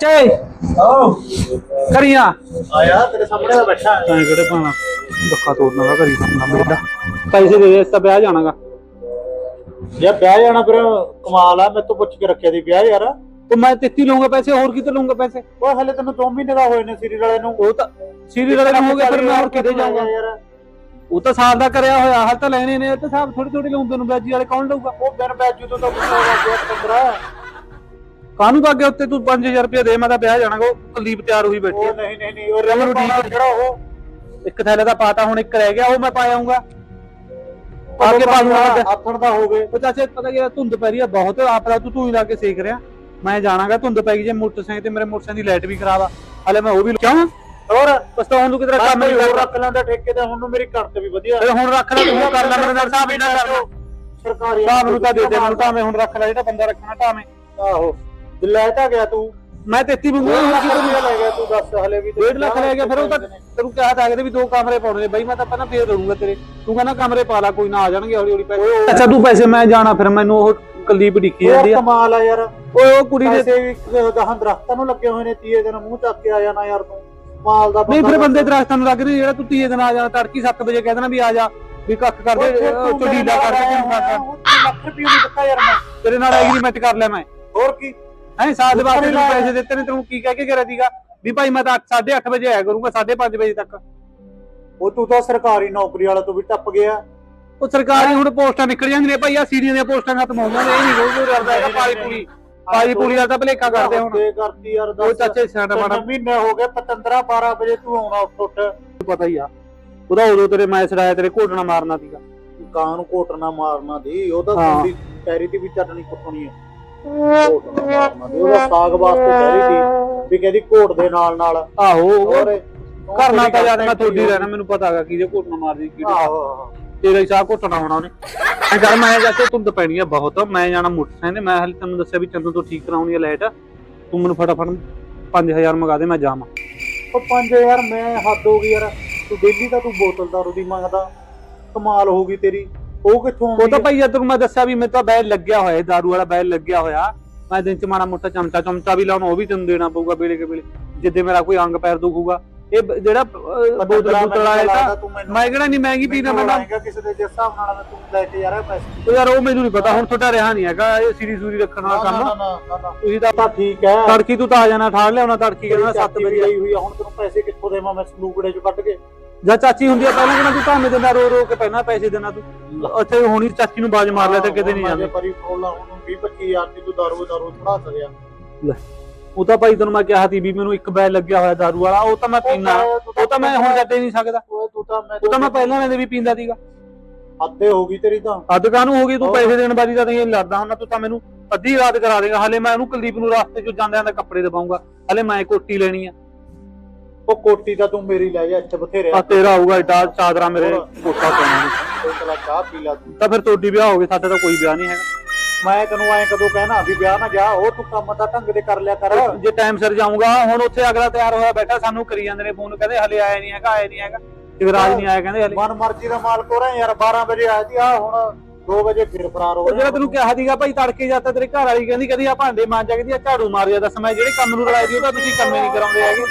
ਚੇ ਆਓ। ਕਰੀਆਂ। ਆਇਆ ਤੇਰੇ ਸਾਹਮਣੇ ਤਾਂ ਬੈਠਾ। ਤਾਂ ਕਿਹੜੇ ਪਾਣਾ? ਬੱਕਾ ਤੋੜਨਾ ਦਾ ਕਰੀ ਆਪਣਾ ਮੇਰਾ ਪੈਸੇ ਦੇ ਦੇ ਤਾਂ ਵਿਆਹ ਜਾਣਾਗਾ। ਜੇ ਵਿਆਹ ਜਾਣਾ ਫਿਰ ਕਮਾਲ ਆ ਮੈਂ ਤੋਂ ਪੁੱਛ ਕੇ ਰੱਖਿਆ ਦੀ ਵਿਆਹ ਯਾਰ। ਤੇ ਮੈਂ 33 ਲਊਂਗਾ ਪੈਸੇ ਹੋਰ ਕਿਤੇ ਲਊਂਗਾ ਪੈਸੇ? ਉਹ ਹਲੇ ਤੈਨੂੰ 2 ਮਹੀਨੇ ਦਾ ਹੋਏ ਨੇ ਸੀਰੀ ਵਾਲੇ ਨੂੰ। ਉਹ ਤਾਂ ਸੀਰੀ ਵਾਲੇ ਨੂੰ ਹੋ ਗਿਆ ਫਿਰ ਮੈਂ ਹੋਰ ਕਿਤੇ ਜਾਊਂਗਾ। ਯਾਰ। ਉਹ ਤਾਂ ਸਾਲ ਦਾ ਕਰਿਆ ਹੋਇਆ ਹਾਲ ਤਾਂ ਲੈਣੇ ਨੇ ਤੇ ਸਾਬ ਥੋੜੀ ਥੋੜੀ ਲਊਂ ਤੈਨੂੰ ਵਿਆਜੀ ਵਾਲੇ ਕੌਣ ਲਊਗਾ? ਉਹ ਬਿਨ ਬੈਜੂ ਤੋਂ ਤਾਂ ਪੁੱਛਿਆ ਗਿਆ 15 ਕਾਹਨੂੰ ਬਾਗੇ ਉੱਤੇ ਤੂੰ 5000 ਰੁਪਏ ਦੇ ਮੈਂ ਤਾਂ ਵਿਆਹ ਜਾਣਾਗਾ ਉਹ ਕੁਲਦੀਪ ਤਿਆਰ ਹੋਈ ਬੈਠੀ ਉਹ ਹੈ ਨਹੀਂ ਨਹੀਂ ਨਹੀਂ ਉਹ ਰਮਨ ਠੀਕ ਜਿਹੜਾ ਉਹ ਇੱਕ ਥੈਲੇ ਦਾ ਪਾਤਾ ਹੁਣ ਇੱਕ ਰਹਿ ਗਿਆ ਉਹ ਮੈਂ ਪਾ ਆਉਂਗਾ ਪਾ ਕੇ ਪਾ ਦੂੰਗਾ ਆਥਣ ਦਾ ਹੋਵੇ। ਉਹ ਚਾਚੇ ਪਤਾ ਕੀ ਧੁੰਦ ਪੈ ਰਹੀ ਆ ਬਹੁਤ ਆਪਦਾ ਤੂੰ ਤੂੰ ਹੀ ਲਾ ਕੇ ਸੇਕ ਰਿਹਾ। ਮੈਂ ਜਾਣਾਗਾ ਧੁੰਦ ਪੈ ਗਈ ਜੇ ਮੋਟਰਸਾਈਕਲ ਤੇ ਮੇਰੇ ਮੋਟਰਸਾਈਕਲ ਦੀ ਲਾਈਟ ਵੀ ਖਰਾਬ ਆ। ਹਲੇ ਮੈਂ ਉਹ ਵੀ ਕਿਉਂ? ਹੋਰ ਪਛਤਾਉਣ ਨੂੰ ਕਿਤੇ ਕੰਮ ਨਹੀਂ ਹੋਰ ਰੱਖ ਲੈਂਦਾ ਠੇਕੇ ਤੇ ਹੁਣ ਨੂੰ ਮੇਰੀ ਘਰ ਤੇ ਵੀ ਵਧੀਆ। ਫਿਰ ਹੁਣ ਰੱਖ ਲੈ ਤੂੰ ਕਰ ਲੈ ਮੇਰੇ ਨਾਲ ਹਿਸਾਬ ਹੀ ਨਾ ਕਰ ਸਰਕਾਰੀ ਹਿਸਾਬ ਨੂੰ ਤਾਂ ਦੇ ਦੇ ਮੈਨੂੰ ਤਾਂ ਮੈਂ ਹੁਣ ਰੱਖ ਲੈ ਜਿਹੜਾ ਬੰਦਾ ਰੱਖਣਾ ਢਾਵੇਂ ਆਹੋ। ਲੈ ਤਾਂ ਗਿਆ ਤੂੰ। ਮੈਂ 33 ਮੰਗੂ ਡੇਢ ਲੱਖ ਰੁਪਇਆ ਲੈ ਗਿਆ ਤੂੰ ਦੱਸ ਹਲੇ ਵੀ 1.5 ਲੱਖ ਲੈ ਗਿਆ ਫਿਰ ਉਹ ਤਾਂ ਤੈਨੂੰ ਕਿਹਾ ਤਾਂ ਅਗਦੇ ਵੀ ਦੋ ਕਮਰੇ ਪਾਉਣੇ ਨੇ। ਬਾਈ ਮੈਂ ਤਾਂ ਪਹਿਲਾਂ ਫੇਰ ਦਊਂਗਾ ਤੇਰੇ। ਤੂੰ ਕਹਿੰਦਾ ਕਮਰੇ ਪਾ ਲਾ ਕੋਈ ਨਾ ਆ ਜਾਣਗੇ ਹੌਲੀ ਹੌਲੀ ਪੈਸੇ। ਅੱਛਾ ਤੂੰ ਪੈਸੇ ਮੈਂ ਜਾਣਾ ਫਿਰ ਮੈਨੂੰ ਉਹ ਕੁਲਦੀਪ ਡਿੱਕੀ ਜਾਂਦੀ ਆ। ਕਮਾਲ ਆ ਯਾਰ। ਓਏ ਉਹ ਕੁੜੀ ਦੇ ਪੈਸੇ ਵੀ ਗਾਹਾਂ ਦਰਖਤਾਂ ਨੂੰ ਲੱਗੇ ਹੋਏ ਨੇ ਤੀਏ ਦਿਨ ਮੂੰਹ ਚੱਕ ਕੇ ਆ ਜਾਣਾ ਯਾਰ ਤੂੰ। ਮਾਲ ਦਾ ਨਹੀਂ ਫਿਰ ਬੰਦੇ ਦਰਖਤਾਂ ਨੂੰ ਲੱਗ ਰਹੇ ਜਿਹੜਾ ਤੂੰ ਤੀਏ ਦਿਨ ਆ ਜਾਣਾ ਤੜਕੀ 7 ਵਜੇ ਕਹਿ ਦੇਣਾ ਵੀ ਆ ਜਾ ਵੀ ਕੱਖ ਕਰ ਦੇ ਚੁਡੀਲਾ ਕਰਕੇ ਲੱਖ ਰੁਪਏ ਨਹੀਂ ਦਿੱਤਾ ਯਾਰ ਮੈਂ। ਤੇਰੇ ਨਾਲ ਐਗਰੀਮੈਂਟ ਕਰ ਲਿਆ ਮੈਂ। ਹੋਰ ਕੀ? ਹੈਂ ਵਾਸਤੇ ਤੈਨੂੰ ਲਾਇਆ। ਪੈਸੇ ਦਿੱਤੇ ਨੇ ਤੈਨੂੰ ਕੀ ਕਹਿ ਕੇ ਕਰਿਆ ਸੀਗਾ ਵੀ ਭਾਈ ਮੈਂ ਤਾਂ 8:30 ਵਜੇ ਆਇਆ ਕਰੂੰਗਾ 5:30 ਵਜੇ ਤੱਕ। ਉਹ ਤੂੰ ਤਾਂ ਸਰਕਾਰੀ ਨੌਕਰੀ ਵਾਲਾ ਤੋਂ ਵੀ ਟੱਪ ਗਿਆ। ਉਹ ਸਰਕਾਰੀ ਹੁਣ ਪੋਸਟਾਂ ਨਿਕਲ ਜਾਂਦੀਆਂ ਨੇ ਭਾਈ ਆ ਸੀਰੀਆਂ ਦੀਆਂ ਪੋਸਟਾਂ ਖਤਮ ਹੋ ਜਾਂਦੀਆਂ ਨੇ ਇਹ ਨਹੀਂ ਕੋਈ ਕੋਈ ਕਰਦਾ ਹੈਗਾ ਪਾਲੀ ਪੂਲੀ। ਪਾਲੀ ਪੂਲੀ ਦਾ ਤਾਂ ਭਲੇਖਾ ਕਰਦੇ ਹੁਣ। ਤੇ ਕਰਤੀ ਯਾਰ ਉਹ ਦੱਸ। ਚਾਚੇ ਸਾਡਾ ਮਾੜਾ ਮਹੀਨੇ ਹੋ ਗਏ ਪਤੰਦਰਾ 12 ਵਜੇ ਤੂੰ ਆਉਣਾ ਉੱਠ ਪਤਾ ਹੀ ਆ ਉਹਦਾ ਉਦੋਂ ਤੇਰੇ ਮੈਂ ਛੜਾਇਆ ਤੇਰੇ ਘੋਟਣਾ ਮਾਰਨਾ ਸੀਗਾ। ਕਾਂ ਨੂੰ ਘੋਟਣਾ ਮਾਰਨਾ ਦੀ? ਉਹ ਤਾਂ। ਤੁਹਾਡੀ ਪੈਰੀ ਦੀ ਵੀ ਚਟਣੀ ਕੁੱਟਣੀ ਹੈ ਘੋਟਣਾ ਮਾਰਨਾ ਦੀ ਉਹਦਾ ਸਾਗ ਵਾਸਤੇ ਕਹਿ ਰਹੀ ਸੀ ਵੀ ਕਹਿੰਦੀ ਘੋਟ ਦੇ ਨਾਲ ਨਾਲ। ਆਹੋ ਉਹ ਹੋਰ ਕਰਨਾ ਤਾਂ ਯਾਰ ਮੈਂ ਤੁਹਾਡੀ ਰਹਿਣਾ ਮੈਨੂੰ ਪਤਾ ਹੈਗਾ ਕਿਹਦੇ ਘੋਟਣਾ ਮਾਰਦੀ ਕਿਹਦੇ ਆਹੋ ਆਹੋ। ਤੇਰਾ ਹੀ ਸਾਹ ਘੋਟਣਾ ਹੋਣਾ ਉਹਨੇ। ਮੈਂ ਕਰ ਮੈਂ ਜਾ ਕੇ ਧੁੰਦ ਪੈਣੀ ਆ ਬਹੁਤ ਮੈਂ ਜਾਣਾ ਮੋਟਰਸਾਈਕਲ ਤੇ ਮੈਂ ਹਲੇ ਤੈਨੂੰ ਦੱਸਿਆ ਵੀ ਚੰਦੂ ਤੋਂ ਠੀਕ ਕਰਾਉਣੀ ਆ ਲਾਈਟ। ਤੂੰ ਮੈਨੂੰ ਫਟਾਫਟ 5000 ਮੰਗਾ ਦੇ ਮੈਂ ਜਾਵਾਂ। ਉਹ 5000 ਮੈਂ ਹੱਦ ਹੋ ਗਈ ਯਾਰ ਤੂੰ ਡੇਲੀ ਤਾਂ ਤੂੰ ਬੋਤਲ ਦੀ ਮੰਗਦਾ। ਕਮਾਲ ਹੋ ਗਈ ਤੇਰੀ। ਉਹ ਕਿੱਥੋਂ ਉਹ ਆਉਂਦੀ ਤਾਂ ਹੈ? ਭਾਈ ਜਦ ਮੈਂ ਦੱਸਿਆ ਵੀ ਮੇਰੇ ਤਾਂ ਬੈਲ ਲੱਗਿਆ ਹੋਇਆ ਦਾਰੂ ਵਾਲਾ ਬੈਲ ਲੱਗਿਆ ਹੋਇਆ। ਮੈਂ ਦਿਨ ਚ ਮਾੜਾ ਮੋਟਾ ਚਮਚਾ ਚਮਚਾ ਵੀ ਲਾਉਣਾ ਉਹ ਵੀ ਤੈਨੂੰ ਦੇਣਾ ਪਊਗਾ ਵੇਲੇ ਕੇ ਵੇਲੇ। ਜਿੱਦੇ ਮੇਰਾ ਕੋਈ ਅੰਗ ਪੈਰ ਦੁਖੂਗਾ। ਇਹ ਬ- ਜਿਹੜਾ ਅਹ, ਬੋਤਲ ਬੋਤਲ ਵਾਲਾ ਇਹ ਤਾਂ ਤੂੰ ਮੈਨੂੰ ਮੈਂ ਕਿਹੜਾ ਨਹੀਂ ਮਹਿੰਗੀ ਪੀਣਾ ਮੈਂ ਤਾਂ ਕਿਸੇ ਦੇ ਜਿਸ ਹਿਸਾਬ ਨਾਲ ਤੂੰ ਲੈ ਕੇ ਰਿਹਾ ਪੈਸੇ। ਉਹ ਯਾਰ ਉਹ ਮੈਨੂੰ ਨਹੀਂ ਪਤਾ ਹੁਣ ਤੁਹਾਡਾ ਰਿਹਾ ਨਹੀਂ ਹੈਗਾ ਇਹ ਸੀਰੀ ਸੂਰੀ ਰੱਖਣ ਵਾਲਾ ਕੰਮ। ਤੁਸੀਂ ਤਾਂ ਤਾਂ ਠੀਕ ਹੈ। ਤੜਕੀ ਤੂੰ ਤਾਂ ਆ ਜਾਣਾ ਠਾੜ ਲਿਆਉਣਾ ਤੜਕੀ ਕਹਿੰਦਾ 7 ਚਾਚੀ ਵੀ ਵਜੇ। ਆਈ ਹੋਈ ਆ ਹੁਣ ਤੈਨੂੰ ਪੈਸੇ ਕਿੱਥੋਂ ਦੇਵਾਂ ਮੈਂ ਸਲੂਕੜੇ ਚ ਕੱਢ ਕੇ? ਜਾਂ ਚਾਚੀ ਹੁੰਦੀ ਆ ਪਹਿਲਾਂ ਕਹਿੰਦਾ ਤੂੰ ਧਾਮੇ ਦਿੰਦਾ ਰੋ ਰੋ ਕੇ ਪਹਿਲਾਂ ਪੈਸੇ ਦੇਣਾ ਤੂੰ। ਉੱਥੇ ਹੋਣੀ ਚਾਚੀ ਨੂੰ ਬਾਜ ਮਾਰ ਲਿਆ ਤੇ ਕਿਤੇ ਨਹੀਂ ਜਾਂਦੇ। ਪਰੀ ਫੋਲਾ ਹੁਣ 20 25000 ਦੀ ਤੂੰ ਦਾਰੂ ਦਾਰੂ ਫੜਾ ਸਕਿਆ ਉਹ ਤਾਂ ਭਾਈ ਤੈਨੂੰ ਮੈਂ ਕਿਹਾ ਸੀ ਵੀ ਮੈਨੂੰ ਇੱਕ ਬੈਲ ਲੱਗਿਆ ਹੋਇਆ ਦਾਰੂ ਵਾਲਾ ਉਹ ਤਾਂ ਮੈਂ ਪੀਣਾ ਉਹ ਤਾਂ ਮੈਂ ਹੁਣ ਛੱਡ ਨਹੀਂ ਸਕਦਾ। ਓਏ ਤੂੰ ਤਾਂ ਮੈਂ ਉਹ ਤਾਂ ਮੈਂ ਪਹਿਲਾਂ ਦੇ ਵੀ ਪੀਂਦਾ ਸੀਗਾ। ਹੱਦੇ ਹੋ ਗਈ ਤੇਰੀ ਤਾਂ। ਅੱਧ ਕਾਹਨੂੰ ਹੋ ਗਈ? ਤੂੰ। ਪੈਸੇ ਦੇਣ ਬਾਰੀ ਤਾਂ ਨਹੀਂ ਲੜਦਾ ਹੁੰਦਾ ਤੂੰ ਤਾਂ ਮੈਨੂੰ ਅੱਧੀ ਰਾਤ ਕਰਾ ਦੇਗਾ। ਹਲੇ ਮੈਂ ਉਹਨੂੰ ਕੁਲਦੀਪ ਨੂੰ ਰਸਤੇ 'ਚ ਜਾਂਦਿਆਂ ਦਾ ਕੱਪੜੇ ਦਵਾਉਂਗਾ ਹਲੇ ਮੈਂ ਕੋਟੀ ਲੈਣੀ ਆ। ਉਹ ਕੋਟੀ ਤਾਂ ਤੂੰ ਮੇਰੀ ਲੈ ਜਾ ਇੱਥੇ ਬਥੇਰੇ ਆ। ਤੇਰਾ ਆਊਗਾ ਏਡਾ ਚਾਦਰਾ ਮੇਰੇ। ਕੋਟਾ ਪੈਣਾ ਨੀ। ਕੋਈ ਤਲਾ ਚਾਹ ਪੀ ਲਾ ਤੂੰ। ਤਾਂ ਫਿਰ ਤੁਹਾਡੀ ਵਿਆਹ ਹੋ ਸਾਡੇ ਤਾਂ ਕੋਈ ਵਿਆਹ ਨਹੀਂ ਹੈਗਾ। ਮੈਂ ਤੈਨੂੰ ਐਂ ਕਦੋਂ ਕਹਿਣਾ ਵੀ ਵਿਆਹ ਨਾ ਜਾ ਉਹ ਤੂੰ ਕੰਮ ਤਾਂ ਢੰਗ ਦੇ ਕਰ ਲਿਆ ਕਰ। ਜੇ ਟਾਈਮ ਸਿਰ ਜਾਊਂਗਾ ਹੁਣ ਉੱਥੇ ਅਗਲਾ ਤਿਆਰ ਹੋਇਆ ਬੈਠਾ ਸਾਨੂੰ ਕਰੀ ਜਾਂਦੇ ਨੇ ਫੋਨ ਕਹਿੰਦੇ ਹਲੇ ਆਇਆ ਨਹੀਂ ਹੈਗਾ ਆਇਆ ਨਹੀਂ ਹੈਗਾ। ਜਗਰਾਜ ਨਹੀਂ ਆਇਆ ਕਹਿੰਦੇ ਹਲੇ। ਮਨ ਮਰਜ਼ੀ ਦਾ ਮਾਲਕ ਹੋ ਰਿਹਾ ਯਾਰ 12 ਵਜੇ ਆਇਆ ਸੀ ਆ ਹੁਣ 2 ਵਜੇ ਫਿਰ ਫਰਾਰ ਹੋ ਉਹ ਜਿਹੜਾ ਤੈਨੂੰ ਕਿਹਾ ਸੀਗਾ ਭਾਈ ਤੜਕੇ ਜਾਂਦਾ ਤੇਰੇ ਘਰ ਵਾਲੀ ਕਹਿੰਦੀ ਕਦੀ ਆ ਭਾਂਡੇ ਮਾਂਜ ਜਾਂਦੀ ਆ ਝਾੜੂ ਮਾਰ ਜਾ ਦੱਸ ਮੈਂ ਜਿਹੜੇ ਕੰਮ ਨੂੰ ਲੜਾਈ ਦੀ ਉਹ ਤਾਂ ਤੁਸੀਂ ਕੰਮੇ ਨਹੀਂ ਕਰਾਉਂਦੇ ਹੈਗੇ।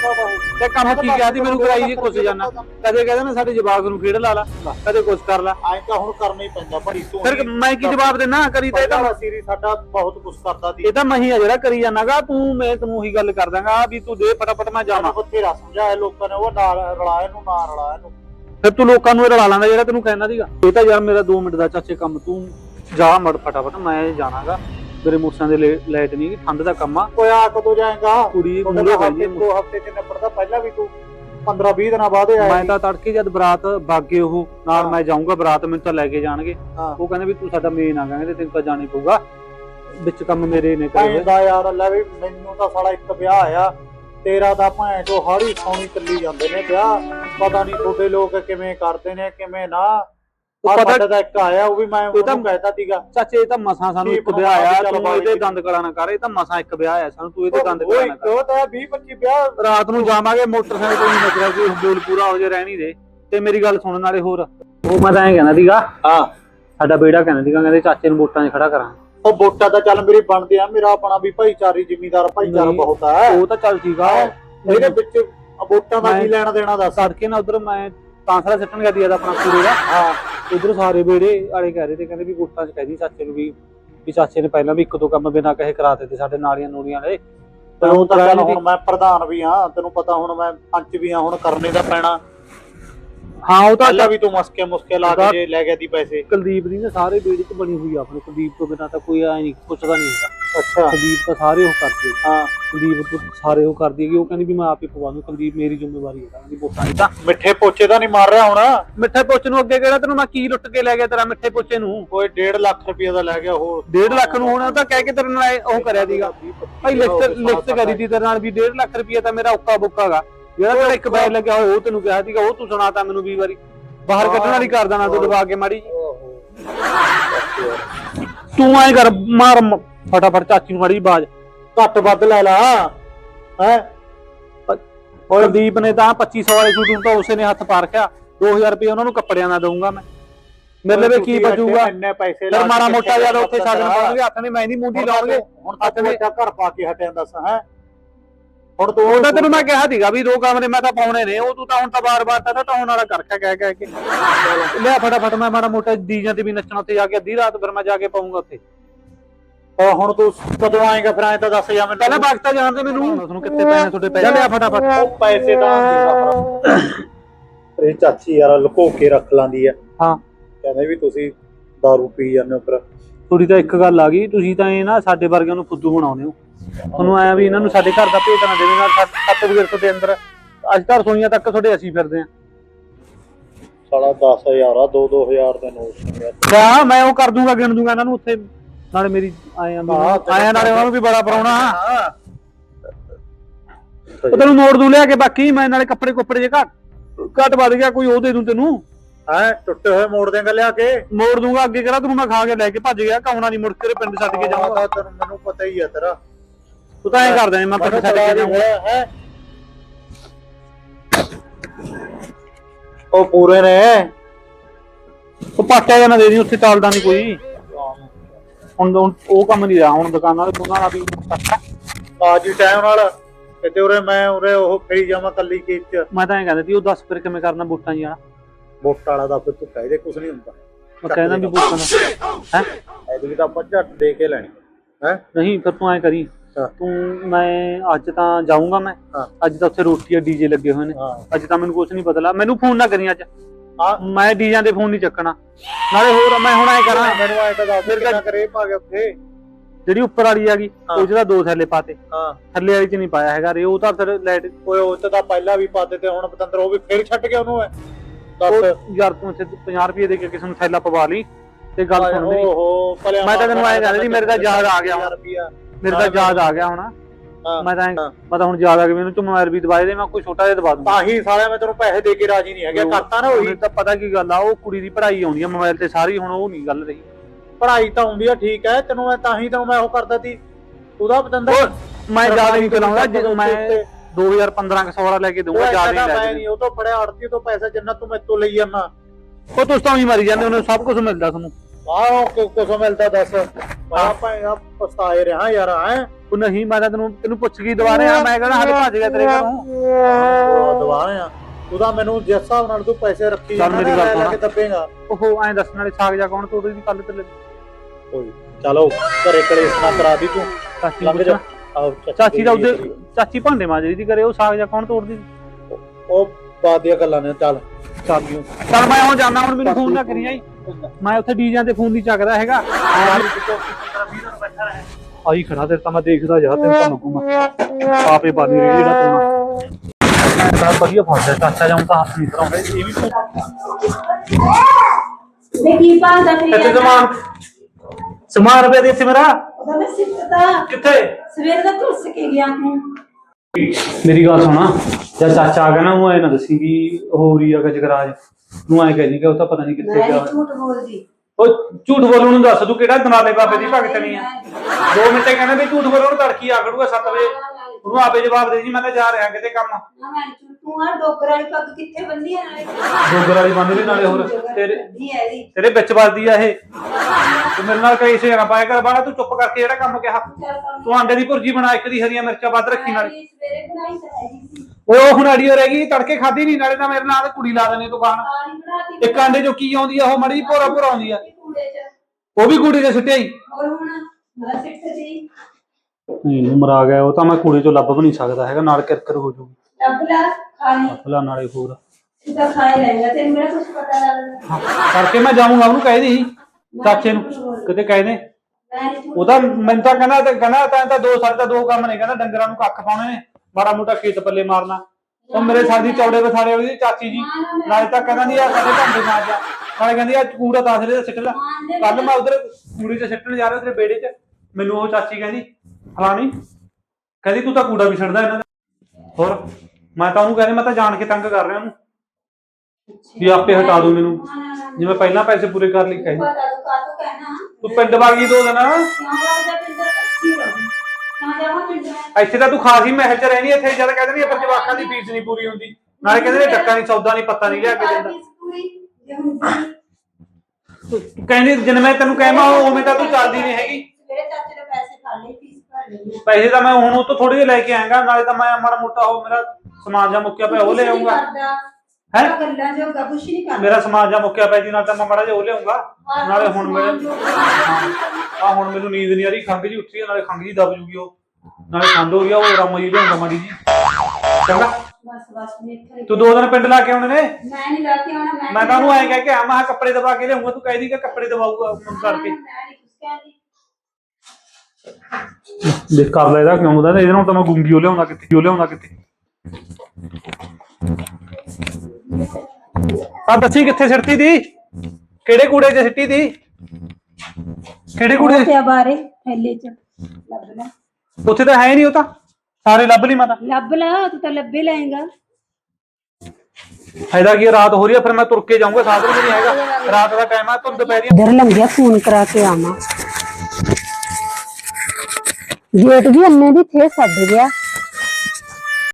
ਤੇ ਕੰਮ ਕੀ ਕਿਹਾ ਸੀ ਮੈਨੂੰ ਕਰਾਈ ਜੀ ਕੁਛ ਜਾਣਾ ਕਦੇ ਕਹਿੰਦੇ ਨਾ ਸਾਡੇ ਜਵਾਕ ਨੂੰ ਖੇਡ ਲਾ ਲਾ ਕਦੇ ਕੁਛ ਕਰ ਲਾ। ਐਂ ਤਾਂ ਹੁਣ ਕਰਨਾ ਹੀ ਪੈਂਦਾ ਬੜੀ ਤੂੰ ਫਿਰ ਮੈਂ ਕੀ ਜਵਾਬ ਦੇਣਾ ਕਰੀ ਤਾਂ ਇਹ ਤਾਂ ਸੀਰੀ ਸਾਡਾ ਬਹੁਤ ਕੁਝ ਕਰਦਾ ਸੀ। ਇਹ ਤਾਂ ਮਹੀ ਆ ਜਿਹੜਾ ਕਰੀ ਜਾਣਾਗਾ ਤੂੰ ਮੈਂ ਤੈਨੂੰ ਉਹੀ ਗੱਲ ਕਰ ਦਾਂਗਾ ਵੀ ਤੂੰ ਦੇ ਫਟਾਫਟ ਮੈਂ ਜਾਵਾਂ। ਬਥੇਰਾ ਸਮਝਾਇਆ ਲੋਕਾਂ ਨੇ ਉਹ ਨਾਲ ਰਲਾਇਆ ਇਹਨੂੰ ਨਾ ਰਲਾਇਆ ਇਹਨੂੰ ਫਿਰ ਤੂੰ ਲੋਕਾਂ ਨੂੰ ਇਹ ਰਲਾ ਲਾਂਦਾ ਜਿਹੜਾ ਤੈਨੂੰ ਕਹਿਣਾ ਸੀਗਾ। ਇਹ ਤਾਂ ਯਾਰ ਮੇਰਾ 2 ਮਿੰਟ ਦਾ ਚਾਚੇ ਕੰਮ ਤੂੰ ਜਾ ਮੜ ਫਟਾਫਟ ਮੈਂ ਜਾਣਾਗਾ। ਮੇਰੇ ਮੂਸਿਆਂ ਦੇ ਲਾਈਟ ਨਹੀਂ ਠੰਡ ਦਾ ਕੰਮ ਆ। ਓਏ ਆ ਕਦੋਂ ਜਾਏਗਾ? ਕੁੜੀ ਮੂਰੇ ਹਫ਼ਤੇ ਦੋ ਹਫ਼ਤੇ ਚ ਨਿਬੜਦਾ ਪਹਿਲਾਂ ਵੀ ਤੂੰ 15 20 ਦਿਨਾਂ ਬਾਅਦ ਆਇਆ ਮੈਂ ਤਾਂ ਤੜਕੇ ਜਦ ਬਰਾਤ ਬਾਗੇ ਉਹ ਨਾਲ। ਮੈਂ ਜਾਊਂਗਾ ਬਰਾਤ ਮੈਨੂੰ ਤਾਂ ਲੈ ਕੇ ਜਾਣਗੇ। ਉਹ ਕਹਿੰਦੇ ਵੀ ਤੂੰ ਸਾਡਾ ਮੇਨ ਆ ਕਹਿੰਦੇ ਤੈਨੂੰ ਤਾਂ ਜਾਣੀ ਪਊਗਾ। ਵਿੱਚ ਕੰਮ ਮੇਰੇ ਨੇ ਕਰੇ। ਪੈਂਦਾ ਯਾਰ ਲੈ ਵੀ ਮੈਨੂੰ ਤਾਂ ਸਾਲਾ ਇੱਕ ਵਿਆਹ ਆਇਆ। ਤੇਰਾ ਤਾਂ ਭੈਣ ਚੋ ਹਾੜੀ ਸੌਣੀ ਚੱਲੀ ਜਾਂਦੇ ਨੇ ਵਿਆਹ। ਪਤਾ ਨਹੀਂ ਤੁਹਾਡੇ ਲੋਕ ਕਿਵੇਂ ਕਰਦੇ ਨੇ ਕਿਵੇਂ ਨਾ। ਉਹ ਪਤਾ ਤਾਂ ਇੱਕ ਆਇਆ ਉਹ ਵੀ ਮੈਂ ਤਾਂ- ਉਹਨੂੰ ਕਹਿਤਾ ਸੀਗਾ। ਚਾਚੇ ਇਹ ਤਾਂ ਮਸਾਂ ਸਾਨੂੰ ਇੱਕ ਵਿਆਹ ਆਇਆ ਤੂੰ ਇਹਦੇ ਜੀ। ਦੰਦ ਕਲਾ ਨਾ ਕਰ ਇਹ ਤਾਂ ਮਸਾਂ ਇੱਕ ਵਿਆਹ ਆਇਆ ਸਾਨੂੰ ਤੂੰ ਇਹਦੇ ਦੰਦ ਉਹ ਕਲਾ ਨਾ ਇੱਕ ਕਰ ਉਹ ਤਾਂ 20 25 ਵਿਆਹ। ਰਾਤ ਨੂੰ ਜਾਵਾਂਗੇ ਮੋਟਰਸਾਈਕਲ ਤੇ ਨਹੀਂ ਮਤਲਬ ਕਿ ਬੋਲ ਪੂਰਾ ਹੋ ਜੇ ਰਹਿਣੀ ਦੇ। ਤੇ ਮੇਰੀ ਗੱਲ ਸੁਣਨ ਵਾਲੇ ਹੋਰ। ਉਹ ਮੈਂ ਤਾਂ ਐਂ ਕਹਿੰਦਾ ਸੀਗਾ ਹਾਂ। ਸਾਡਾ ਬੇੜਾ ਕਹਿੰਦਾ ਸੀਗਾ ਕਹਿੰਦੇ ਚਾਚੇ ਨੂੰ ਵੋਟਾਂ 'ਚ ਖੜਾ ਕਰਾਂ। ਉਹ ਵੋਟਾਂ ਤਾਂ ਚੱਲ ਮੇਰੀ ਬਣਦੀ ਆ ਮੇਰਾ ਆਪਣਾ ਵੀ ਭਾਈਚਾਰੀ ਜ਼ਿਮੀਦਾਰ ਭਾਈਚਾਰਾ। ਬਹੁਤ ਹੈ ਉਹ ਤਾਂ ਚੱਲ ਠੀਕ ਆ। ਇਹਦੇ ਵਿੱਚ ਵੋਟਾਂ ਦਾ ਕੀ ਲੈਣਾ ਦੇਣਾ ਦੱਸ। ਸੜਕੇ ਨਾ ਉਧਰ ਮੈਂ ਕਾਂਸਲਾ ਸਿੱਟਣ ਗਿਆ ਦੀ ਦਾ ਆਪਣਾ ਪੂਰੇ ਦਾ। ਹਾਂ। ਉਧਰ ਸਾਰੇ ਬੇੜੇ ਵਾਲੇ ਕਹਿ ਰਹੇ ਤੇ ਕਹਿੰਦੇ ਵੀ ਵੋਟਾਂ 'ਚ ਕਹਿਦੀ ਚਾਚੇ ਨੂੰ ਵੀ ਵੀ ਚਾਚੇ ਨੇ ਪਹਿਲਾਂ ਵੀ ਇੱਕ ਦੋ ਕੰਮ ਬਿਨਾਂ ਕਹੇ ਕਰਾ ਦਿੱਤੇ ਸਾਡੇ ਨਾਲੀਆਂ ਨੂਲੀਆਂ ਦੇ ਤੇ ਉਹ ਤਾਂ ਚੱਲ ਹੁਣ ਮੈਂ ਪ੍ਰਧਾਨ ਵੀ ਹਾਂ ਤੈਨੂੰ ਪਤਾ ਹੁਣ ਮੈਂ ਪੰਚ ਵੀ ਹਾਂ ਹੁਣ ਕਰਨੇ ਦਾ ਪੈਣਾ। ਹਾਂ ਉਹ ਤਾਂ ਪਹਿਲਾਂ ਵੀ ਤੂੰ ਮਸਕੇ ਮੁਸਕੇ ਲਾ ਕੇ ਜੇ ਲੈ ਗਿਆ ਦੀ ਪੈਸੇ। ਕੁਲਦੀਪ ਦੀ ਨਾ ਸਾਰੇ ਬੇੜੇ 'ਚ ਬਣੀ ਹੋਈ ਆ ਆਪਣੇ। ਕੁਲਦੀਪ ਤੋਂ ਬਿਨਾਂ ਤਾਂ ਕੋਈ ਐ ਨਹੀਂ ਪੁੱਛਦਾ ਨਹੀਂ ਅੱਛਾ। ਕੁਲਦੀਪ ਤਾਂ ਸਾਰੇ ਉਹ ਕਰਦੀ ਹੈ। ਕੁਲਦੀਪ ਤੋਂ ਸਾਰੇ ਉਹ ਕਰਦੀ ਹੈਗੀ ਉਹ ਕਹਿੰਦੀ ਵੀ ਮੈਂ ਆਪ ਹੀ ਪਵਾ ਦੂੰ। ਕੁਲਦੀਪ ਮੇਰੀ ਜ਼ਿੰਮੇਵਾਰੀ ਹੈ ਕਹਿੰਦੀ ਵੋਟਾਂ ਦੀ। ਤਾਂ ਮਿੱਠੇ ਪੋਚੇ ਤਾਂ ਨਹੀਂ ਮਾਰ ਰਿਹਾ ਹੁਣ? ਮਿੱਠੇ ਪੁੱਛ ਨੂੰ ਅੱਗੇ ਕਿਹੜਾ ਤੈਨੂੰ ਮੈਂ ਕੀ ਲੁੱਟ ਕੇ ਲੈ ਗਿਆ ਤੇਰਾ ਮਿੱਠੇ ਪੁੱਛੇ ਨੂੰ? ਕੋਈ 1.5 ਲੱਖ ਰੁਪਏ ਦਾ ਲੈ ਗਿਆ ਹੋਰ। 1.5 ਲੱਖ ਨੂੰ ਹੁਣ ਉਹ ਤਾਂ ਕਹਿ ਕੇ ਤੇਰੇ ਨਾਲ ਉਹ ਕਰਿਆ ਸੀਗਾ। ਭਾਈ ਲਿਖਤ ਲਿਖਤ ਕਰੀ ਦੀ ਤੇਰੇ ਨਾਲ ਵੀ 1.5 ਲੱਖ ਰੁਪਏ ਤਾਂ ਮੇਰਾ ਉੱਕਾ ਬੁੱਕਾਗਾ ਜਿਹੜਾ ਤੇਰਾ ਇੱਕ ਬੈਗ ਲੱਗਿਆ ਹੋਇਆ ਉਹ ਤੈਨੂੰ ਕਿਹਾ ਸੀਗਾ ਉਹ ਤੂੰ ਸੁਣਾਤਾ ਮੈਨੂੰ 20 ਵਾਰੀ। ਬਾਹਰ ਕੱਢਣ ਵਾਲੀ ਕਰ ਦੇਣਾ ਤੂੰ ਦਬਾ ਕੇ ਮਾੜੀ ਤੂੰ ਐਂ ਕਰ ਮਾਰ ਮ- ਫਟਾਫਟ ਚਾਚੀ ਨੂੰ ਮਾੜੀ ਜਿਹੀ ਬਾਜ। ਘੱਟ ਵੱਧ ਲੈ ਲਾ ਹੈ? ਕੁਲਦੀਪ ਨੇ ਤਾਂ 2500 ਵਾਲੇ ਸੂਟ ਨੂੰ ਤਾਂ ਉਸੇ ਨੇ ਹੱਥ ਪਾ ਰੱਖਿਆ। 2000 ਰੁਪਏ ਉਹਨਾਂ ਨੂੰ ਕੱਪੜਿਆਂ ਦਾ ਦਊਂਗਾ ਮੈਂ। ਮੇਰੇ ਲਈ ਕੀ ਬਚੂਗਾ? ਇੰਨੇ ਪੈਸੇ ਫਿਰ ਮਾੜਾ ਮੋਟਾ ਕਿੱਥੇ ਉੱਥੇ ਸਾਗਨ ਪਾਉਣਗੇ ਹੱਥ ਨੇ ਮੈਂ ਨਹੀਂ ਮੁੰਦੀ ਲਾਉਣਗੇ ਹੁਣ ਤਾਂ ਤੂੰ ਇੱਥੇ ਘਰ ਪਾ ਕੇ ਹਟਿਆ ਦੱਸ ਹੈ? ਹੁਣ ਤੂੰ ਉਹ ਤਾਂ ਤੈਨੂੰ ਮੈਂ ਕਿਹਾ ਸੀਗਾ ਵੀ ਦੋ ਕਮਰੇ ਮੈਂ ਤਾਂ ਪਾਉਣੇ ਨੇ ਉਹ ਤੂੰ ਤਾਂ ਹੁਣ ਤਾਂ ਬਾਰ-ਬਾਰ ਤਾਂ ਟਾਉਣ ਵਾਲਾ ਕਰ ਖਿਆ ਕਹਿ ਕਹਿ ਕੇ। ਲੈ ਫਟਾਫਟ ਮੈਂ ਮਾੜਾ ਮੋਟਾ ਡੀਜਾਂ ਤੇ ਵੀ ਨੱਚਣਾ ਉੱਥੇ ਜਾ ਕੇ ਅੱਧੀ ਰਾਤ ਫਿਰ ਮੈਂ ਜਾ ਕੇ ਪਾਉਂਗਾ ਉੱਥੇ। ਉਹ ਹੁਣ ਤੂੰ ਕਦੋਂ ਆਏਗਾ ਫਿਰ ਐਂ ਤਾਂ ਦੱਸ ਜਾ ਮੈਨੂੰ। ਪਹਿਲਾਂ ਵਕਤ ਜਾਣਦੇ ਮੈਨੂੰ। ਤੁਹਾਨੂੰ ਕਿੱਥੇ ਪੈਣੇ ਤੁਹਾਡੇ ਪੈਸੇ? ਲਿਆ ਫਟਾਫਟ। ਉਹ ਪੈਸੇ ਤਾਂ ਇਹ ਚਾਚੀ ਯਾਰ ਲੁਕੋ ਕੇ ਰੱਖ ਲਾਂਦੀ ਆ। ਹਾਂ। ਕਹਿੰਦੇ ਵੀ ਤੁਸੀਂ दारू ਪੀ ਜਾਂਦੇ ਹੋ ਫਿਰ। ਥੋੜੀ ਤਾਂ ਇੱਕ ਗੱਲ ਆ ਗਈ ਤੁਸੀਂ ਤਾਂ ਇਹ ਨਾ ਸਾਡੇ ਵਰਗਿਆਂ ਨੂੰ ਫੁੱਦੂ ਬਣਾਉਂਦੇ ਹੋ। ਤੁਹਾਨੂੰ ਆਇਆ ਵੀ ਇਹਨਾਂ ਨੂੰ ਸਾਡੇ ਘਰ ਦਾ ਭੇਤ ਨਾ ਦੇਵੇ ਨਾਲ ਸੱਤ ਵਗਰ ਦੇ ਅੰਦਰ ਅੱਜ ਤਾਂ ਰਸੋਈਆਂ ਤੱਕ ਤੁਹਾਡੇ ਅਸੀਂ ਫਿਰਦੇ ਆ ਸਾਲਾ 10000 ਆ 2-2000 ਦੇ ਨੋਟ ਕਿਆ? ਮੈਂ ਉਹ ਕਰ ਦੂੰਗਾ ਗਿਣ ਦੂੰਗਾ ਇਹਨਾਂ ਨੂੰ ਉੱਥੇ। ਨਾਲੇ ਮੇਰੀ ਆਇਆ ਨਾਲੇ ਉਹਨਾਂ ਨੂੰ ਵੀ ਬੜਾ ਪਰਾਉਣਾ ਤੈਨੂੰ ਮੋੜ ਦੂ ਲਿਆ ਕੇ ਬਾਕੀ ਮੈਂ ਨਾਲੇ ਕੱਪੜੇ ਕੁੱਪੜੇ ਜੇ ਘੱਟ ਘੱਟ ਵੱਧ ਗਿਆ ਕੋਈ ਉਹ ਦੇ ਦੂੰ ਤੈਨੂੰ। ਹੈ ਟੁੱਟੇ ਹੋਏ ਮੋੜ ਦੇਂਗਾ ਲਿਆ ਕੇ? ਮੋੜ ਦੂੰਗਾ ਅੱਗੇ ਕਿਹੜਾ ਤੈਨੂੰ ਮੈਂ ਖਾ ਕੇ ਲੈ ਕੇ ਭੱਜ ਗਿਆ ਕਾਉਣਾ ਨਹੀਂ ਮੁੜ ਕੇ ਤੇਰੇ ਪਿੰਡ ਛੱਡ ਕੇ ਜਾਊਂਗਾ। ਤੈਨੂੰ ਮੈਨੂੰ ਪਤਾ ਹੀ ਆ ਤੇਰਾ। ਤੂੰ ਤਾਂ ਐਂ ਕਰਦਾ ਮੈਂ ਪਿੰਡ ਛੱਡ ਕੇ ਹੈ? ਉਹ ਪੂਰੇ ਨੇ। ਉਹ ਪਾਟਿਆ ਜਾਂ ਨਾ ਦੇ ਦੀ ਉੱਥੇ ਚੱਲਦਾ ਨਹੀਂ ਕੋਈ। ਹੁਣ ਹੁਣ ਉਹ ਕੰਮ ਨਹੀਂ ਰਿਹਾ ਹੁਣ ਦੁਕਾਨਾਂ ਵਾਲੇ ਉਹਨਾਂ ਦਾ ਵੀ ਆ ਜੀ ਟਾਈਮ ਨਾਲ। ਕਿਤੇ ਉਰੇ ਮੈਂ ਉਰੇ ਉਹ ਫਰੀ ਜਾਵਾਂ ਕੱਲੀ ਕੀਚ ਚ। ਮੈਂ ਤਾਂ ਐਂ ਕਹਿੰਦਾ ਸੀ ਉਹ ਦੱਸ ਫਿਰ ਕਿਵੇਂ ਕਰਨਾ ਬੂਟਾਂ ਜੀ ਵਾਲਾ ਵੋਟ ਵਾਲਾ ਦਾ ਫਿਰ ਤੂੰ ਕਹਦੇ ਕੁਝ ਨਹੀਂ ਹੁੰਦਾ। ਮੈਂ ਕਹਿੰਦਾ ਵੀ ਬੂਟਾਂ ਦਾ। ਹੈ? ਐਦੂ ਤਾਂ ਆਪਾਂ ਝੱਟ ਦੇ ਕੇ ਲੈਣੀ। ਹੈ? ਨਹੀਂ ਫਿਰ ਤੂੰ ਐਂ ਕਰੀ। ਤੂੰ ਮੈਂ ਅੱਜ ਤਾਂ ਜਾਊਂਗਾ ਮੈਂ। ਹਾਂ। ਅੱਜ ਤਾਂ ਉੱਥੇ ਰੋਟੀ ਆ ਡੀਜੇ ਲੱਗੇ ਹੋਏ ਨੇ। ਹਾਂ। ਅੱਜ ਤਾਂ ਮੈਨੂੰ ਕੁਝ ਨਹੀਂ ਪਤਾ ਲੱਗਾ ਮੈਨੂੰ ਫੋਨ ਨਾ ਕਰੀ ਅੱਜ। ਹਾਂ। ਮੈਂ ਡੀਜਾਂ ਦੇ ਫੋਨ ਨਹੀਂ ਚੱਕਣਾ। ਨਾਲੇ ਹੋਰ ਮੈਂ ਹੁਣ ਐ ਕਰਾਂ ਮੈਨੂੰ ਐ ਤਾਂ ਦੱਸ ਮੇਰੇ ਕਿੰਨਾ ਕਰੇ ਪਾ ਗਿਆ ਉੱਥੇ। ਜਿਹੜੀ ਉੱਪਰ ਵਾਲੀ ਹੈਗੀ ਹਾਂ। ਉਹ ਜਿਹੜਾ ਦੋ ਥੈਲੇ ਪਾਤੇ। ਹਾਂ। ਥੱਲੇ ਵਾਲੀ ਚ ਨਹੀਂ ਪਾਇਆ ਹੈਗਾ ਰੇ ਉਹ ਤਾਂ ਫਿਰ ਲਾਈਟ ਓਏ ਉਹ ਤੇ ਪਹਿਲਾਂ ਵੀ ਪਾਦੇ ਤੇ ਹੁਣ ਪਤੰਦਰ ਉਹ ਵੀ ਫੇਰ ਛੱਡ ਗਿਆ ਉਹਨੂੰ ਐ। ਦੱਸ। ਉਹ ਯਾਰ ਤੂੰ ਇੱਥੇ 50 ਰੁਪਏ ਦੇ ਕੇ ਕਿਸੇ ਨੂੰ ਥੈਲਾ ਪਵਾ ਲਈ ਤੇ ਗੱਲ ਸੁਣ ਮੇਰੀ ਓਹੋ ਭਲਿਆ ਮੈਂ ਤਾਂ ਤੈਨੂੰ ਐਂ ਕਹਿੰਦਾ ਸੀ, ਮੇਰੇ ਤਾਂ ਯਾਦ ਆ ਗਿਆ ਹੁਣ। ਮੇਰੇ ਤਾਂ ਯਾਦ ਆ ਗਿਆ ਹੁਣ। ਮੈਂ ਤਾਂ। ਮੈਂ ਤਾਂ ਹੁਣ ਯਾਦ ਆ ਗਿਆ ਮੈਨੂੰ ਤੂੰ ਮੋਬਾਈਲ ਵੀ ਦਵਾਈ ਦੇ ਮੈਂ ਕੋਈ ਛੋਟਾ ਜਿਹਾ ਦਵਾ ਦੂੰਗਾ। ਤਾਂ ਹੀ ਸਾਲਿਆ ਮੈਂ ਤੈਨੂੰ ਪੈਸੇ ਦੇ ਕੇ ਰਾਜੀ ਨਹੀਂ ਹੈਗਾ ਕਰਤਾ ਨਾ ਉਹੀ। ਤਾਂ ਪਤਾ ਕੀ ਗੱਲ ਆ ਉਹ ਕੁੜੀ ਦੀ ਪੜ੍ਹਾਈ ਆਉਂਦੀ ਆ ਮੋਬਾਈਲ ਤੇ ਸਾਰੀ ਹੁਣ ਉਹ ਨਹੀਂ ਗੱਲ ਰਹੀ। ਪੜ੍ਹਾਈ ਤਾਂ ਹੁੰਦੀ ਆ ਠੀਕ ਹੈ ਤੈਨੂੰ ਮੈਂ ਤਾਂ ਹੀ ਤੈਨੂੰ ਮੈਂ ਉਹ ਕਰਦਾ ਸੀ। ਉਹਦਾ ਪਤੰਦਰ ਮੈਂ ਜ਼ਿਆਦਾ ਨਹੀਂ ਚਲਾਉਂਦਾ ਜਦੋਂ ਮੈਂ ਉੱਤੇ- 2015 ਕ ਸੌਰਾ ਲੈ ਕੇ ਦਊਂਗਾ ਤਾਂ ਨਹੀਂ ਲੈ ਨਹੀਂ ਉਹ ਤੋਂ ਫੜਿਆ ਆੜਤੀ ਤੋਂ ਪੈਸਾ ਜਿੰਨਾ ਤੂੰ ਮੈਥੋਂ ਲਈ ਜਾਂਦਾ। ਉਹ ਤੁਸੀਂ ਤਾਂ ਹੀ ਮਾਰੀ ਜਾਂਦੇ ਉਹਨੂੰ ਸਭ ਕੁਝ ਮਿਲਦਾ ਤੁਹਾਨੂੰ। ਆਹ ਕੁਛ ਮਿਲਦਾ ਦੱਸ। ਮੈਂ ਭਾਵੇਂ ਪਛਤਾਏ ਰਿਹਾ ਯਾਰ ਹੈ। ਉਹ ਨਹੀਂ ਮੈਂ ਤਾਂ ਤੈਨੂੰ ਤੈਨੂੰ ਪੁੱਛ ਗਈ ਦੁਬਾਰੇ ਆ ਮੈਂ ਕਹਿੰਦਾ ਹੱਲ ਭੱਜ ਗਿਆ ਤੇਰੇ ਘਰੋਂ। ਉਹ ਦਵਾਣੇ ਆ ਉਹਦਾ ਮੈਨੂੰ ਜਿਸ ਹਿਸਾਬ ਨਾਲ ਤੂੰ ਪੈਸੇ ਰੱਖੀ ਚੱਲ ਮੇਰੀ ਗੱਲ ਸੁਣ। ਕੇ ਦੱਬੇਗਾ। ਉਹ ਐਂ ਦੱਸਣ ਵਾਲੇ ਸਾਗ ਜਾ ਕੌਣ ਤੋੜੇ ਦੀ ਕੱਲ ਤੇ ਚਲੋ ਘਰੇ ਕਲੇਸ਼ ਨਾ ਕਰਾ ਦੀ ਤੂੰ। ਚਾਚੀ ਲੰਘ ਜਾ। ਪੁੱਛਣਾ। ਆਹੋ, ਚਾਚੀ ਦਾ ਉਹਦੇ ਚਾਚੀ ਭਾਂਡੇ ਮਾਜਰੀ ਦੀ ਕਰੇ ਉਹ ਸਾਗ ਜਾ ਕੌਣ ਤੋੜਦੀ? ਉਹ ਬਾਤ ਦੀਆਂ ਗੱਲਾਂ ਨੇ ਚੱਲ। ਚੱਲ ਚੱਲ ਮੈਂ ਹੁਣ ਜਾਂਦਾ ਹੁਣ ਮੈਨੂੰ ਫੋਨ ਨਾ ਕਰੀ ਜਾਈ ਮੈਂ ਉੱਥੇ ਡੀਜਾਂ ਤੇ ਫੋਨ ਨਹੀਂ ਚੱਕਦਾ ਹੈਗਾ। ਆਈ ਖੜਾ ਤੇ ਤਾਂ ਮੈਂ ਦੇਖਦਾ ਜਾ ਤੈਨੂੰ ਤਾਂ ਲੱਗੂਗਾ ਆਪੇ ਬਾਦੀ ਰਹੀ ਜਿਹੜਾ ਤੂੰ ਤਾਂ ਵਧੀਆ ਫਸਦਾ ਚਾਚਾ ਜਾਉਂ ਤਾਂ ਹੱਥ ਨਹੀਂ ਕਰਾਉਂਦੇ ਇਹ ਵੀ ਦੇਖੀ ਪਾਉਂਦਾ ਫਿਰ ਇੱਥੇ ਸਮਾਨ ਸਮਾਨ ਰੁਪਏ ਦੇ ਇੱਥੇ ਮੇਰਾ। ਉਹਦਾ ਮੈਂ ਸਿੱਟਦਾ ਕਿੱਥੇ? ਸਵੇਰ ਦਾ ਤੁਰਸ ਕੇ ਗਿਆ ਹੂੰ ਮੇਰੀ ਗੱਲ ਸੁਣਾ ਜਦ ਚਾਚਾ ਆ ਗਿਆ ਨਾ ਉਹ ਐ ਨਾ ਦੱਸੀ ਵੀ ਹੋ ਰਹੀ ਆ ਗਜਗਰਾਜ ਨੂੰ ਐ ਕਹਿੰਦੀ ਕਿ ਉਹ ਤਾਂ ਪਤਾ ਨਹੀਂ ਕਿੱਥੇ ਮੈਂ ਗਿਆ। ਨਹੀਂ ਝੂਠ ਬੋਲਦੀ। ਉਹ ਝੂਠ ਬੋਲਣ ਨੂੰ ਦੱਸ ਤੂੰ ਕਿਹੜਾ ਦਨਾਲੇ ਬਾਬੇ ਦੀ ਭਗਤ ਨਹੀਂ ਆ? ਦੋ ਮਿੰਟੇ ਕਹਿੰਦੇ ਵੀ ਝੂਠ ਬੋਲਣ ਨੂੰ ਤੜਕੀ ਆ ਖੜੂਗਾ 7 ਵਜੇ। ਉਹਨੂੰ ਆਪੇ ਜਵਾਬ ਦੇ ਜੀ ਮੈਂ ਤਾਂ ਜਾ ਰਿਹਾ ਕਿਤੇ ਕੰਮ। ਨਾ ਮੈਂ ਨੀ- ਤੂੰ ਆ ਡੋਗਰ ਵਾਲੀ ਪੱਗ ਕਿੱਥੇ ਬੰਨੀ ਆ ਨਾਲੇ? ਗੋਗਰ ਵਾਲੀ ਬੰਨ ਲਈ ਨਾਲੇ ਹੋਰ। ਤੇਰੇ ਦੀ ਹੈ ਇਹਦੀ। ਤੇਰੇ ਵਿੱਚ ਵੱਜਦੀ ਆ ਇਹ। ਤੂੰ ਮੇਰੇ ਨਾਲ ਕਈ ਸੇ ਨਾ ਪਾਇਆ ਕਰ ਬਾਹਲਾ ਤੂੰ ਚੁੱਪ ਕਰਕੇ ਜਿਹੜਾ ਕੰਮ ਕਿਹਾ। ਤੂੰ ਆਂਡੇ ਦੀ ਭੁਰਜੀ ਬਣਾ ਇੱਕ ਦੀ ਹਰੀਆਂ ਮਿਰਚਾਂ ਵੱਧ ਰੱਖੀ ਨਾਲੇ। ਮੈਂ ਸਵੇਰੇ ਬਣਾਈ ਤਾਂ ਹੈਗੀ ਉਹ ਹੁਣ ਅੜੀਓ ਰਹਿ ਗਈ ਤੜਕੇ ਖਾਦੀ ਨਹੀਂ ਨਾਲੇ ਤਾਂ ਮੇਰੇ ਨਾਲ ਕੁੜੀ ਲਾ ਦੇਣੀ ਬਣਾਤੀ ਇੱਕ ਆਂਡੇ ਚੋਂ ਕੀ ਆਉਂਦੀ ਆ ਉਹ ਮੜੀ ਭੋਰਾ ਭੋਰਾ ਆਉਂਦੀ ਆ। ਕੂੜੇ ਚ। ਉਹ ਵੀ ਕੁੜੀ ਦੇ ਸੁੱਟਿਆ ਹੀ ਹੋਰ ਹੁਣ ਮੈਂ ਸਿੱਟ ਦੀ ਨਹੀਂ ਮਰਾ ਗਿਆ ਉਹ ਤਾਂ ਮੈਂ ਕੁੜੀ ਚੋਂ ਲੱਭ ਵੀ ਨਹੀਂ ਸਕਦਾ ਹੈਗਾ ਨਾਲ ਕਿਰਕਰ ਹੋ ਜੂਗੀ। ਲੱਭ ਲਾ ਖਾਣੀ ਭਲਾ ਨਾਲੇ ਹੋਰ। ਤੂੰ ਤਾਂ ਖਾਏ ਲੈਂਗਾ ਤੈਨੂੰ ਮੇਰਾ ਕੁਝ ਪਤਾ ਲੱਗਦਾ ਕਰਕੇ ਮੈਂ ਜਾਊਂਗਾ ਉਹਨੂੰ ਕਹਿ ਦੇ ਚਾਚੇ ਨੂੰ ਕਿਤੇ ਕਹਿ ਦੇ। ਮੈਂ ਨੀ ਤਾਂ ਮੈਨੂੰ ਤਾਂ ਕਹਿੰਦਾ ਤੇ ਕਹਿੰਦਾ ਤਾਂ ਤਾਂ ਦੋ ਸਾਲ ਤਾਂ ਦੋ ਕੰਮ ਨੇ ਕਹਿੰਦਾ ਡੰਗਰਾਂ ਨੂੰ ਕੱਖ ਪਾਉਣੇ ਨੇ। ਮਾੜਾ ਮੋਟਾ ਖੇਤ ਪੱਲੇ ਮਾਰਨਾ। ਉਹ ਮੇਰੇ ਦੀ ਚੌੜੇ ਬਥਾੜੇ ਵਾਲੀ ਚਾਚੀ ਜੀ। ਨਾਲੇ ਤਾਂ ਕਹਿੰਦਾ ਨਹੀਂ ਆ ਸਾਡੇ ਭਾਂਡੇ ਮਾਰ ਜਾ। ਨਾਲੇ ਕਹਿੰਦੀ ਆ ਕੂੜਾ ਤਾਸਰੇ ਦਾ ਸਿੱਟ ਲੈ ਕੱਲ ਮੈਂ ਉਧਰ ਕੂੜੇ 'ਚ ਸਿੱਟਣ ਜਾ ਰਿਹਾ ਤੇਰੇ ਬੇੜੇ 'ਚ। ਮੈਨੂੰ ਉਹ ਚਾਚੀ ਕਹਿੰਦੀ ਫਲਾਣੀ ਕਹਿੰਦੀ ਤੂੰ ਤਾਂ ਕੂੜਾ ਵੀ ਛੱਡਦਾ ਇਹਨਾਂ ਦਾ। ਹੋਰ ਮੈਂ ਤਾਂ ਉਹਨੂੰ ਕਹਿੰਦੀ ਮੈਂ ਤਾਂ ਜਾਣ ਕੇ ਤੰਗ ਕਰ ਰਿਹਾ ਉਹਨੂੰ। ਵੀ ਆਪੇ ਹਟਾ ਦੋ ਮੈਨੂੰ। ਜਿਵੇਂ ਪਹਿਲਾਂ ਪੈਸੇ ਪੂਰੇ ਕਰ ਲਈ ਕਹਿੰਦੀ। ਤੂੰ ਤੂੰ ਪਿੰਡ ਵਾਗੀ ਦੋ ਦਿਨ। ਨਾ ਜਾਵਾਂ ਪਿੰਡ ਮੈਂ ਇੱਥੇ ਤਾਂ ਤੂੰ ਖਾਸੀ ਮਹਿਲ ਚ ਰਹਿਣੀ ਇੱਥੇ ਜਦ ਕਹਿੰਦੇ ਨਹੀਂ ਪਰ ਜਵਾਕਾਂ ਦੀ ਫੀਸ ਨਹੀਂ ਪੂਰੀ ਹੁੰਦੀ। ਨਾਲੇ ਕਹਿੰਦੇ ਨੇ ਡੱਕਾ ਨਹੀਂ ਸੌਦਾ ਨਹੀਂ ਪੱਤਾ ਨਹੀਂ ਲਿਆ ਕੇ ਦਿੰਦਾ। ਫੀਸ ਪੂਰੀ ਜੇ ਹੁੰਦੀ। ਤੂੰ ਤੂੰ ਕਹਿੰਦੀ ਜਿਵੇਂ ਮੈਂ ਤੈਨੂੰ ਕਹਿਮਾ ਉਵੇਂ ਤਾਂ ਤੂੰ ਚੱਲਦੀ ਨਹੀਂ ਹੈਗੀ। ਮੇਰੇ ਚਾਚੇ ਨੇ ਪੈਸੇ ਖਾ ਲਏ ਫੀਸ ਭਰ ਲਈ ਪੈਸੇ ਤਾਂ ਮੈਂ ਹੁਣ ਉਹ ਤੋਂ ਥੋੜੇ ਜਿਹੇ ਲੈ ਕੇ ਆਏਗਾ ਨਾਲੇ ਤਾਂ ਮੈਂ ਮਾੜਾ ਮੋਟਾ ਉਹ ਮੇਰਾ ਸਮਾਨ ਜਾਂ ਮੁੱਕਿਆ ਪਿਆ ਉਹ ਲੈ ਆਉਂਗਾ ਹੈਂ ਹੈਂ? ਗੱਲਾਂ ਜੋ ਕੁਛ ਨਹੀਂ ਕਰਦਾ। ਮੇਰਾ ਸਮਾਨ ਜਾਂ ਮੁੱਕਿਆ ਪਿਆ ਜੀ ਨਾਲ ਤਾਂ ਮੈਂ ਮਾੜਾ ਜਿਹਾ ਉਹ ਲਿਆਉਂਗਾ। ਨਾਲੇ ਹੁਣ ਮੇਰੇ ਆ ਹੁਣ ਮੈਨੂੰ ਨੀਂਦ ਨਹੀਂ ਆ ਰਹੀ ਖੰਗ ਜੀ ਉੱਠੀ ਆ ਨਾਲੇ ਖੰਗ ਜੀ ਦਬ ਜੂਗੀ ਉਹ। ਨਾਲੇ ਖੰਡ ਹੋ ਗਿਆ ਉਹ ਰਮ ਜੀ ਲਿਆਉਂਗਾ ਮਾੜੀ ਜੀ। ਚੰਗਾ। ਬਸ ਬਸ ਮੇਰੇ ਤੂੰ ਦੋ ਦਿਨ ਪਿੰਡ ਲਾ ਕੇ ਆਉਣੇ ਨੇ? ਮੈਂ ਨਹੀਂ ਲਾ ਕੇ ਆਉਣਾ ਮੈਂ ਮੈਂ ਤਾਂ ਉਹਨੂੰ ਐਂ ਕਹਿ ਕੇ ਆ ਮੈਂ ਕਿਹਾ ਕੱਪੜੇ ਦਬਾ ਕੇ ਲਿਆਉਂਗਾ ਤੂੰ ਕਹਿ ਦੀ ਕਿ ਕੱਪੜੇ ਦਬਾਊਗਾ ਫੋਨ ਕਰਕੇ। ਮੈਂ ਨਹੀਂ ਕੁਛ ਕਹਿੰਦੀ ਦੇਖ ਕਰ ਲੈ ਇਹਦਾ ਕਿਉਂ ਹੁੰਦਾ ਇਹਦੇ ਨਾਲ ਤਾਂ ਮੈਂ ਗੁੰਗੀ ਉਹ ਲਿਆਉਂਦਾ ਕਿੱਥੇ ਉਹ ਲਿਆਉਂਦਾ ਕਿੱਥੇ? ਆ ਦੱਸੀ ਕਿੱਥੇ ਸਿੱਟਤੀ ਦੀ? ਕਿਹੜੇ ਕੂੜੇ 'ਚ ਸਿੱਟੀ ਦੀ? ਕਿਹੜੇ ਕੂੜੇ 'ਚ? ਤੇ ਬਾਰੇ? ਥੈਲੇ ਚ। ਲੱਭ ਲੈ। ਉੱਥੇ ਤਾਂ ਹੈ ਨਹੀਂ ਉਹ ਤਾਂ। ਸਾਰੇ ਲੱਭ ਲਈ ਮਾਤਾ। ਲੱਭ ਲਾ ਤੂੰ ਤਾਂ ਲੱਭੇ ਲਾਏਗਾ ਫਾਇਦਾ ਕੀ ਹੈ, ਰਾਤ ਹੋ ਰਹੀ ਹੈ ਫਿਰ ਮੈਂ ਤੁਰ ਕੇ ਜਾਊਂਗਾ। ਸਾਧਨ ਵੀ ਨਹੀਂ ਹੈਗਾ। ਰਾਤ ਦਾ ਟਾਈਮ ਆ ਧੁੰਦ ਦੁਪਹਿਰੀ ਇਧਰ ਲੰਘਿਆ ਫੋਨ ਕਰਾ ਕੇ ਆਵਾਂ। ਗੇਟ ਵੀ ਅੰਨੇ ਦੀ ਥੇ ਛੱਡ ਗਿਆ।